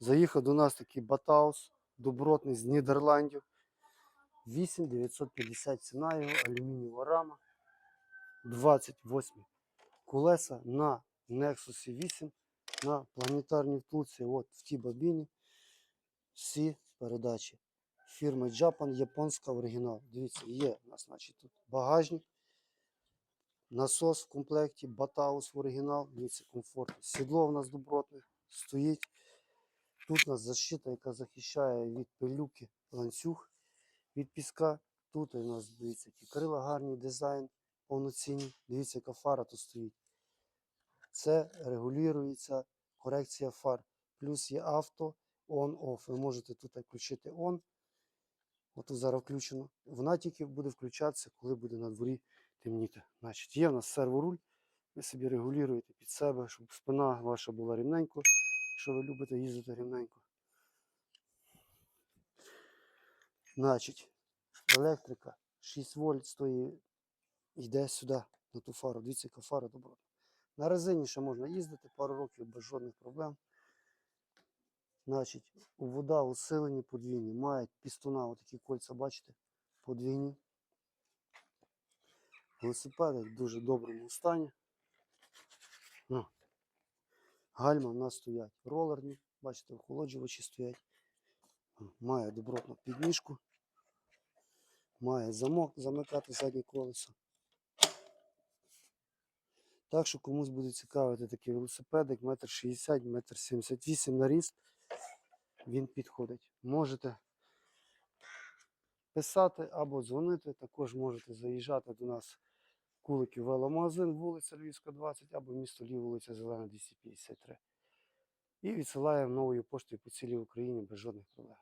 Заїхав до нас такий Батаус, добротний з Нідерландів. 8950 ціна його, алюмінієва рама. 28 колеса на Nexus 8 на планетарній втулці. От в тій бабіні всі передачі. Фірми Japan, японська оригінал. Дивіться, є у нас значить, тут багажник, насос в комплекті, Батаус в оригінал. Дивіться, комфортно. Сідло у нас добротне стоїть. Тут у нас защита, яка захищає від пилюки ланцюг від піска. Тут у нас, дивіться, які крила гарний дизайн, повноцінний. Дивіться, яка фара тут стоїть. Це регулюється корекція фар. Плюс є авто, on-off. Ви можете тут включити on. Ото зараз включено. Вона тільки буде включатися, коли буде на дворі темніти. Значить, є в нас серворуль. Ви собі регулюєте під себе, щоб спина ваша була рівненько, якщо ви любите їздити рівненько. Значить, електрика 6 вольт стоїть, йде сюди, на ту фару. Дивіться, яка фара добротна. На резині ще можна їздити пару років без жодних проблем. Значить, вода усилені подвійні, мають пістона, отакі кольця, бачите, подвійні. Велосипеди в дуже доброму стані. Ну. Гальма в нас стоять ролерні, бачите, охолоджувачі стоять. Має добротну підніжку. Має замок замикати заднє колесо. Так що комусь буде цікавити такий велосипедик, метр 60, метр 78 на ріст. Він підходить. Можете писати або дзвонити. Також можете заїжджати до нас Куликів веломагазин, вулиця Львівська, 20, або місто Лів, вулиця Зелена, 253. І відсилаємо новою поштою по цілій Україні без жодних проблем.